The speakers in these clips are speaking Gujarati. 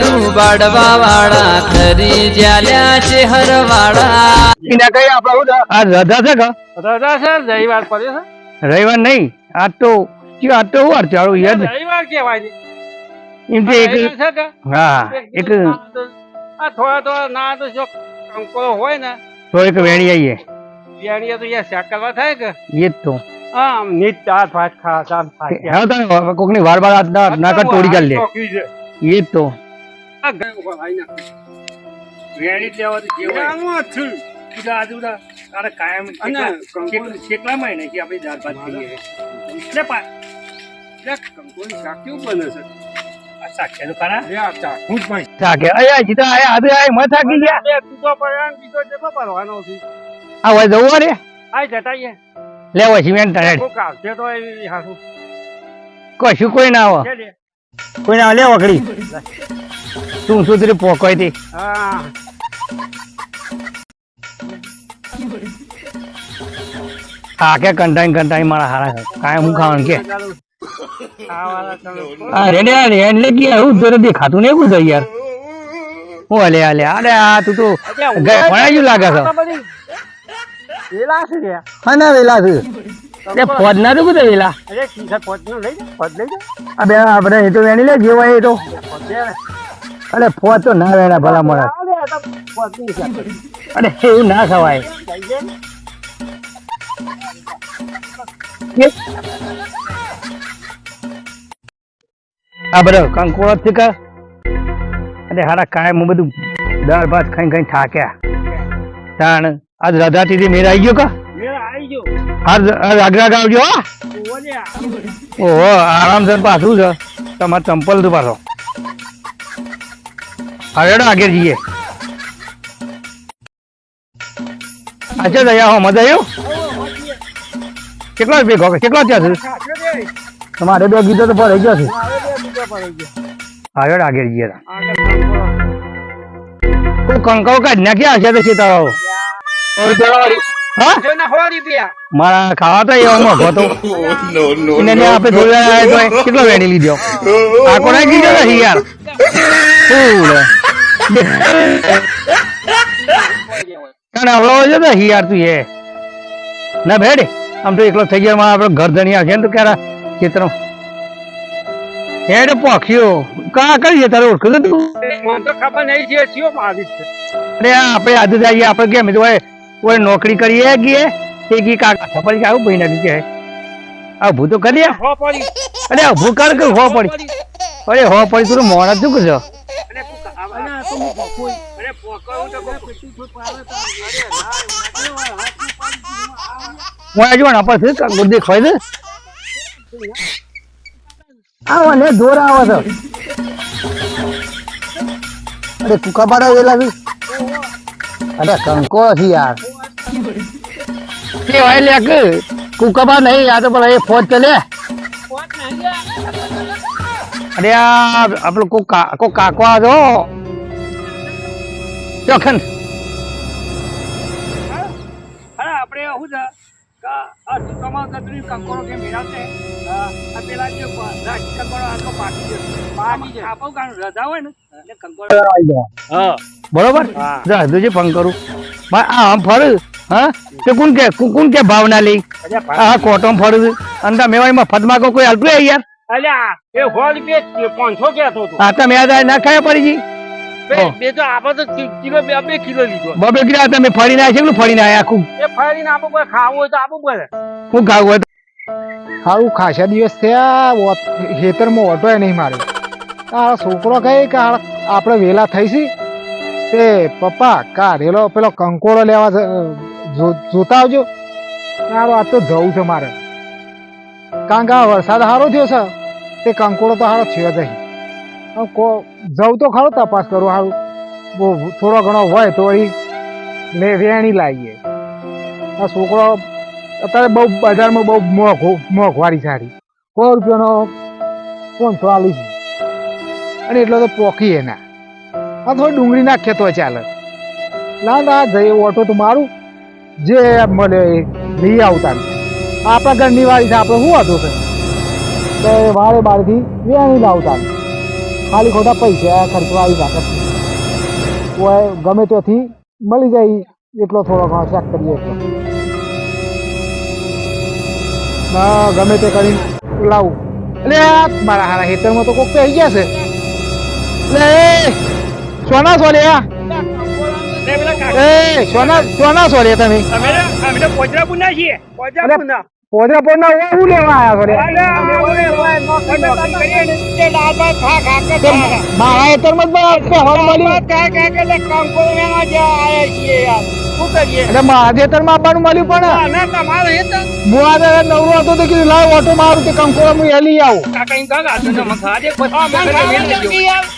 લાડુ બાડવા વાળા ખરી જ્યાલ્યા છે હરવાળા એને કઈ આપણે છે? આ રજા છે કે રજા છે રવિવાર પડ્યો રવિવાર નહીં. આ તો આજ તો વાર ચાલુ યાદ? રવિવાર કેવાય છે. એમ કે એક છે હા એક આ થોડા થોડા ના તો જો કંકોડો હોય ને તો એક વેણી આઈએ. બિયાણીએ તો યાર કરવા થાય કે? એ તો. આમ નીત ચાર પાંચ ખા દાંત ભાત હા તને કોકની વાર વાર ના ના કર તોડી કાઢ લે એ તો. આ ઘર ઉપર આઈ વેણી જ લેવાથી જે આમાં છું. બીજા આજુબાજુ તારે કાયમ અને કેટલા- કે આપણે દાળ ભાત ખાઈએ. એટલે પા- શાક કેવું બને છે. તો ભાઈ. આજે ગયા. ને જવું તો. કશું કોઈ ના આવે. કોઈ ના લે વકડી તું શું તરી પોકોયથી હા. કે કંટાઈ કંટાઈ મારા હારા કાંઈ હું ખાવાનું કે? અરે રે એટલે કે હું દેખાતું નહીં એવું યાર. હું અલે અલે અરે આ તું તો ભણાઈ લાગે છે. વેલા છે રે હા ના વેલા છે. તે ફોજ ના તો વેલા? અરે લઈ લઈ જા. આ આપણે એ તો વેણી લે જે હોય એ તો. અરે ફોન તો ના વેણા ભલા મળે. અરે એવું ના ખવાય જા. આ બધો કંકોળો જ છે અરે હારા કાયમ હું બધું દાળ ભાત ખાઈ ખાઈ થાક્યા. તાણ આજ રધાતીથી મેર આવી ગયો કા? વેલા આગરા હા? ઓવો ઓહો આરામ છે પાછું છે. તમારે ચંપલ તું પાછો. હવે આગળ જઈએ. અચ્છા દયા હો, મજા આવ્યું કેટલા ભેગો કેટલો ત્યાં છે? તમારે બે ગીતો તો ભરાઈ ગયો છે. આગળ જઈએ આગળ. કોઈ કંકાવ કાઢ નાખ્યા હશે તો સીતારાઓ. મારા ખાવા તો એવા મોઘો કેટલો વેણી લીધો? આ કોને કીધો નથી યાર. તને આવડો છે ને હિયાર તું એ. ના ભેડ આમ તો એકલો થઈ ગયા આપણે ઘર ધણી આવશે ને તો ક્યારે ચિત્ર હેડ પોખ્યો. કા કરી છે તારે ઓળખું તું? મને તો ખબર નહીં છે શિયો મારી છે. અરે આપણે આજે જઈએ આપણે કેમ તો કોઈ નોકરી કરીએ કે એ કી કાકા ખબર કે આવું ભાઈ ના કે આ ભૂ તો કરી હો પડી. અરે ભૂ કર કે હો પડી. અરે હો પડી તું મોણા શું કરશો અને તું ખાવા- અને પોકાવું તો કોઈ પેટી કોઈ પાડે તો. અરે ના, ના, હાથમાં પાડી દીધું. હું આજે પણ આપણે શું ગુદ્દી ખોઈ દે આવો ને જોર આવો છો અરે કુકા પાડા અરે કંકો છે યાર. કે કુકા પા નહીં આ તો એ ફોજ ચલે અરે આ આપણો કો કા કાકો આ જો ચોખન હા, આપણે શું છે કે આ દુકાનમાં કતરી કંકોડો કે મેળાશે આ પેલા જે કંકોડો આ પાકી જશે પાકી જાય આપો કારણ રજા હોય ને એટલે કંકોડો હા. બરોબર? જા હજુ ફોન કરું. આ આમ હા? કોણ કે કુ- કોણ કે ભાવના લઈ? આ કોટમ ફરું છું. અને તમે એમાં ફદમાં કોઈ હાલતું યાર? અલ્યા એ કહેતો હતો. આ તમે આ ના ખાયા પડી જી બે તો આપણે તો કિલો બે બે કિલો લીધો. બબે કિલા તમે ફરીને આવ્યા છે? કેટલું ફરીને આવ્યા આખું એ ફરીને આપણે કોઈ ખાવું હોય તો આપવું પડે શું ખાવું હોય? સારું ખાસા દિવસ થયા. ઓત- ખેતરમાં ઓટો નહીં મારે આ છોકરો કહે કે આપણે વેલા થઈશી? તે પપ્પા કાઢેલો પેલો કંકોડો લેવા જો- જોતા આવજો. સારું આ તો જવું છે મારે. કારણ કે આ વરસાદ સારો થયો છે? તે કંકોડો તો સારો થયો જ નહીં કો જવું તો ખરો તપાસ કરું સારું થોડો ઘણો હોય તો એ લે વેણી લાવીએ. આ છોકરો અત્યારે બહુ બજારમાં બહુ મોંઘો, મોંઘવારી સારી. સો રૂપિયાનો પાંચસો આલી અને એટલો તો પોકી એના. આ થોડી ડુંગળી નાખીએ તો ચાલે. ના ના, જઈએ, ઓટો તો મારું. જે મળે એ લઈ આવતા. આપણા ઘરની વાળી છે, આપણે શું હતું છે? તો એ વારે બારથી વેણી લાવતા. ખાલી ખોટા પૈસા ખર્ચવા આવી રાખે કોઈ ગમે ત્યાંથી મળી જાય એટલો થોડો ઘણો ચેક કરીએ એટલો ગમે તે કરીને લાવું. એટલે મારા હારા હેતરમાં તો કોક તો આવી ગયા છે. એટલે સોના સોલે આ એ સોના સોના સોલે તમે. અમે તો છીએ. પોચરા અરે, પુના પોદરાપોર ના હું લેવા આવ્યા સોલ્યા અરે અમે ઓલે ઓય નોકરી નોકરી કરીએ ને. તે દાળ ભાત ખા ખા કે ખા મારા હેતરમાં જ પહેવા મળ્યું ખા ખા કે એટલે કંકો મેમાં જે આયા છીએ યાર. એટલે મારા ખેતરમાં મળ્યું પણ હું આ નવરો હતો તો કીધું લાવ ઓટો મારું તે કંકોળો હું હેલી આવું.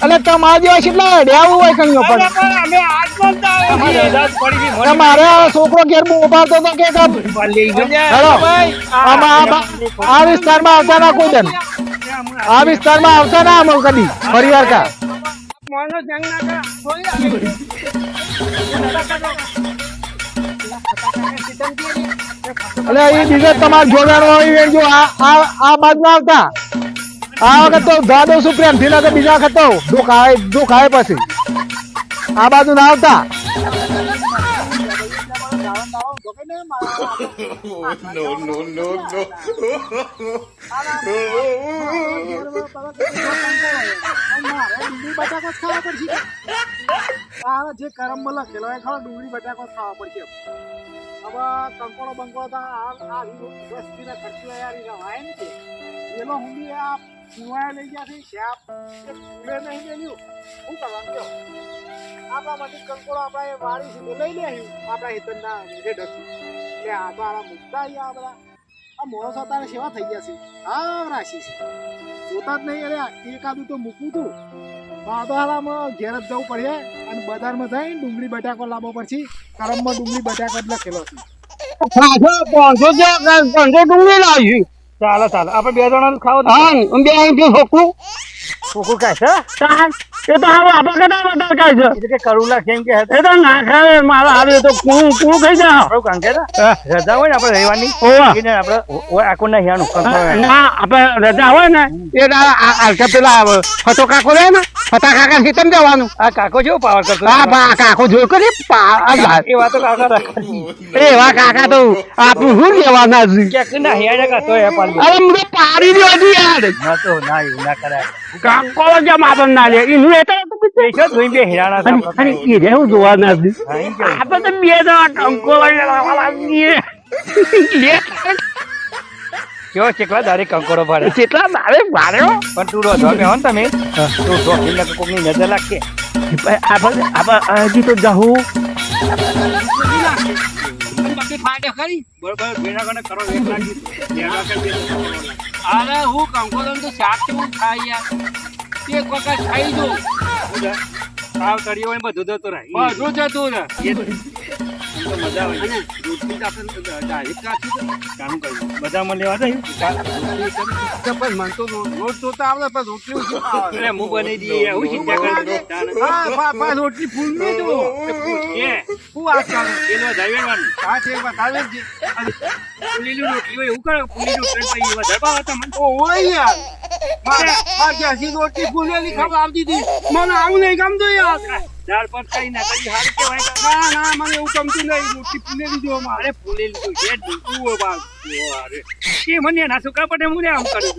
એટલે તમારા જેવા કેટલા અડ્યાવું હોય કણીઓ પણ આજ મારે આ છોકરો ઘેર ઉભારતો હતો કે કામ? હેલો. આમાં આ વિસ્તારમાં આવતા ના કોઈ દન આ વિસ્તારમાં આવતા ના કદી પરિવાર વાર કા મોનો જંગ ના કરા. જોઈ એટલે એ બીજો તમારે જોડાણો હોય જો આ આ આ બાજુ ના આવતા. આ વખત તો ધા સુપ્રેમથી બીજા વખત તો દુઃખ આવે દુઃખ આવે પછી. આ બાજુ ના આવતા. જે કરમમાં લખેલો હોય ખરો ડુંગળી બટાકો ખાવા પડશે હવે કંકોડો બંકોડો તો આ વસ્તી ને ખર્ચો યાર રવાય ને એનો હું બી આ પીવાય લઈ ગયા છે એ નહીં મેલ્યું શું કરવાનું કહો આપણા માટે કંકોડો આપણે વાળી સીધો લઈ લે આપણા હેતનના રેડથી એટલે આ તો આવા મુદ્દા અહીંયા આ બધા. આ મોણસો તારે સેવા થઈ ગયા છે. હા રાશિ છે. જોતા જ નહીં અરે એકાદું તો મૂકવું તું. બાદવાળામાં ઘેર જ જવું પડે અને બજારમાં જઈને ડુંગળી બટાકો લાવવો પડશે. કરમમાં ડુંગળી બટાકો જ લખેલો છે. ચાલો ચાલો. આપણે બે જણા ખાવ છોકરું કહે છે? એ તો હવે આપણે કદાચ વધારે ખાય છે? એટલે કે કરું લાખ કે એ તો ના ખાવે મારા હારે તો કું કું ખાઈ જાય આપણું કામ કે રજા હોય ને આપણે રહેવાની? ઓવા આપણે આખું નહીં આનું ના આપણે રજા હોય ને એ આ પેલા ફતો કાકો રહે ને ફતા કાકા સીતમ જવાનું? આ કાકો જેવો પાવર કરતો હા બા કાકો જોઈ કરી એ વાતો કાકા એ વા કાકા તો આપણું શું લેવાના છે? કે ના હેડે કાતો એ પાડી અરે મને પાડી દેવા યાર. ના તો ના ના કરાય. કાકો જેમ આપણને ના લે એનું એ તો પૈસા જોઈ બે હેરાના હતા. અને એ રહેવું જોવા નથી હા, આપણે તો બે જણા ટંકો લઈને લે કેવો ચેકલા દારે કંકોડો ભરે કેટલા દારે માર્યો પણ તું રોધો હો ને તમે? તું ઢોકીને કોકની નજર રાખે આપણે આપણે હજી તો જવું બરોબર ભેગા કરીને કરો એક લાગી ભેગા કરી દે અરે હું કંકોડો તો શાક કેવું ખાય યાર? એક વખત ખાઈ દઉં સાવ તળિયો ને બધું જતું રહે. બધું જતું ને મજા આવે. અને રોટલી આપણે ડાયરેક્ટ કાચી કામ કર્યું બધામાં લેવા જાય? પણ મને તો રો- તો આવડે પણ રોટલી ઓછી એટલે હું બનાવી દઈએ. ચિંતા કરી હા પા- રોટલી ફૂલ જો કરે? પેલો ડ્રાઈવરવાનું આ છે બતાવે જ. ફૂલેલી રોટલી હોય એવું કરે. ફૂલેલી રોટલી પછી વધારે ભાવે તમને ઓય યાર. મારે રોટલી ફૂલેલી ખબર હતી. મને આવું નહીં ગમતું યાર. દાળ ના ના ના મને એવું નહીં. રોટલી ફૂલેલી જો મારે ફૂલેલી તો છે જ નહીં. બાપ. અરે. એ મને એના છોકરા પટે હું ને આમ કરું છું.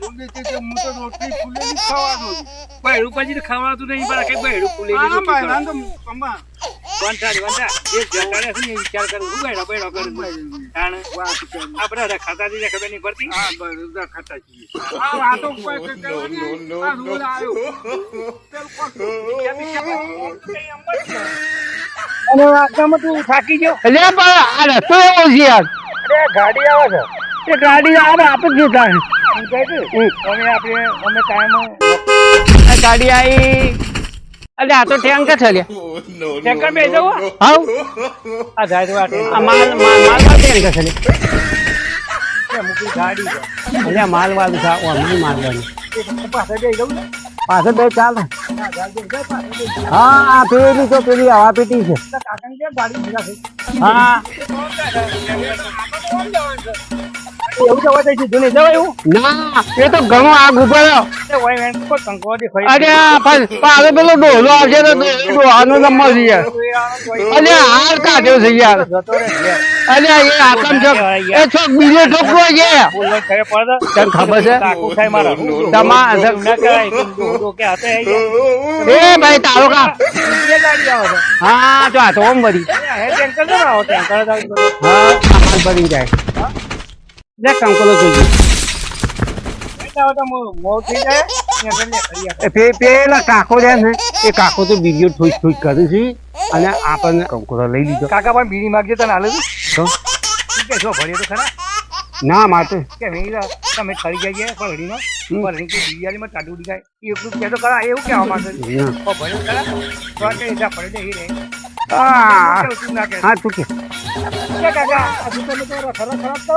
ફૂલેલી તે હું તો રોટલી ફૂલેલી જ ખાવાનું બહેરું પછી તો ખાવાતું નહીં પણ કઈ બહેરું ફૂલેલી તો જ વંઠા. જે જગાડે છે વિચાર કરું કરી આપણે બધા ખાતા જઈએ ખબર નહીં પડતી? હા બધા ખાતા આ વાતો અને વાતમાં તું થાકી ગયો? એટલે પણ આ રસ્તો એવો છે યાર. અરે ગાડી આવે છે. એ ગાડી આવે આપણે જ કહે અમે આપણે અમે કાયમ ગાડી આવી એટલે આ તો ટેન્કર છે લે ટેન્કર બે જવું હાઉ આ જાય તો વાટે આ માલ માલ માલ વાળ ટેન્કર છે લે મૂકી ગાડી છે. એટલે માલ વાળ છે ઓ નહીં માલ વાળ. પાછળ બે ચાલ. હા આ પેલી તો પેલી હવા પેટી છે. કાકાને કે ગાડી ભીગા છે? હા. એવું જવા દે સીધું નહીં જવાય એવું? ના એ તો ઘણો આગ ઉપર તે હોય વેણ કોઈ કંકોડો દેખાય અરે પણ પણ હવે પેલો ડોલો આવશે તો ડોહાનો નંબર છે અરે હાર કાઢ્યો છે યાર. જતો રે ઘેર. અરે એ આતમ છોક એ છોક બીજો છોકરો છે. બોલવા ખરે પડે? તને ખબર છે? કાકુ થાય મારા. તમા- એવું ના કરાય કે ડોહો કે હાથે આઈ ગયા. એ ભાઈ તારો કા બીજે ગાડી આવે છે. હા તો હે ભરી જાય. લે કંકોલો જોજો તો મો- મોં થઈ જાય ને એટલે ને કરી. એ પે- પેલા કાકો છે ને એ કાકો તો બીડીઓ ઠોઈ ઠોઈ કરે છે અને આપણને કંકોલો લઈ લીધો કાકા પણ બીડી માગજે તને હાલે તો કે જો ભરીએ તો ખરા ના માટે કે મેં તમે ખરી જઈએ પલડીનો પલડી કે બિયાલીમાં ટાટુ ઉડી જાય એટલું કહેતો ખરા એવું કહેવા માંગે છે. તો ભર્યું ખરા તો આ કે દે રે. હા કેવું તું. હા તું કે કે કાકા. હજુ તમે તો ખરાબ કરો.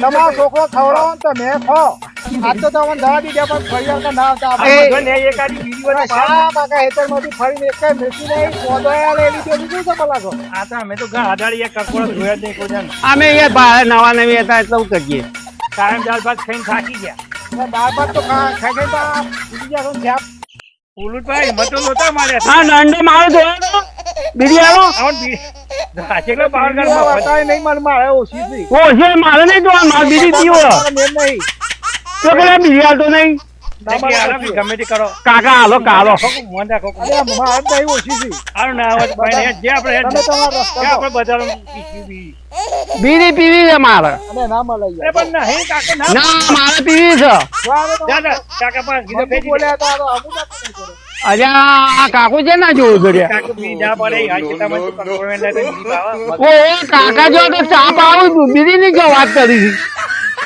તમારો છોકરો ખવડાવો તો મેં ખો. આજ તો તમને દવા દીધી પણ ફરી ના આવતા એક આડી બીડી તો નહીં, લઈ લીધો, બીજું શું આ અમે તો અઢાડી એક કકોડો જોયા જ નહીં કોઈ અમે એ નવા નવી હતા એટલે હું કરીએ કાયમ દાળ ભાત ખાઈને થાકી ગયા. તો ખાઈ હા દંડો મારો જોયો બીડી આવો આવન પાવર નહીં મને મારે ઓછી મારે નહીં જોવાનું મારે બીડી મારે નહીં. તો પેલા બીડી હાલતો નહીં. ગમે તે કરો. કાકા હાલો કાલો ખોખું મોં અરે મારે તો અહીં ઓછી થઈ. હારું ના આવે ભાઈ જે આપણે તમે તમારો રસ્તો આપણે બજારમાં પીસી બીડી પીવી છે મારે. અને ના મળે અરે પણ નહીં કાકા ના ના મારે પીવી છે. જો આવે તો જા, જા, કાકા પાસે કીધું અમુક ફેંકી દે. બોલ્યા હતા, ના કરો. અરે આ કાકુ છે ના જોવું કર્યા કાકુ જો ચા પાવું બીજી ની જો વાત કરી.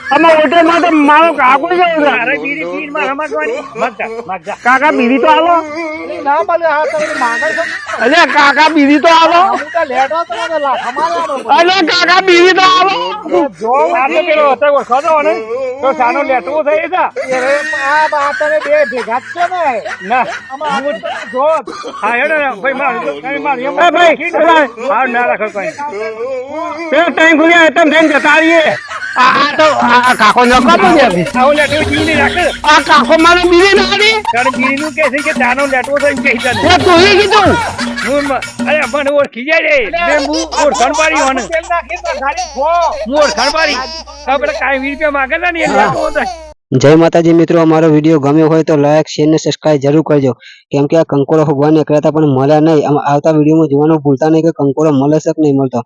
હતી હોટેલમાં તો મારો કાકો છે જા, કાકા બીડી તો છો અરે કાકા બીડી તો આલો અમુક તો લેટો તો મને લાફા અરે કાકા બીડી તો આલો જો આપણે પેલો હતો ઓળખાતો ને તો સાનો લેટવો થઈ જા એ આ બા તમે બે ભેગા છો ને ના આમાં જો હા હેડો ને ભાઈ માર મારું એમ ભાઈ, ભાઈ હા ના રાખો કઈ તે ટાઈમ ખુલ્યા તમ થઈને જતા રહીએ આ આ તો આ કાકો ન કાપો ને આવો લેટવો બીડી રાખે આ કાકો મારે બીડી ના આલી. કારણ બીડી નું કે છે કે દાનો લેટવો થઈ કે હિતા એ કીધું. હું અરે મને ઓળખી જાય રે. બે હું ઓળખાણ પાડી હોને તેલ નાખી તો ગાડી ખો હું ઓળખાણ પાડી. હવે પેલા કાંઈ રૂપિયા માંગે ને એ લેટવો જય માતાજી મિત્રો અમારો વીડિયો ગમ્યો હોય તો લાઈક શેર ને સબસ્ક્રાઇબ જરૂર કરજો. કેમ કે આ કંકોડો ભગવાન હતા પણ મળ્યા નહીં. આમ આવતા વિડીયોમાં જોવાનું ભૂલતા નહીં કે કંકોડો મળે છે કે નહીં મળતો.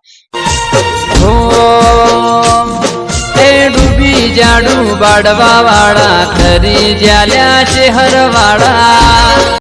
એ ડૂબી જાડું બાડવા વાળા ખરી જ્યાલ્યા છે હરવાળા.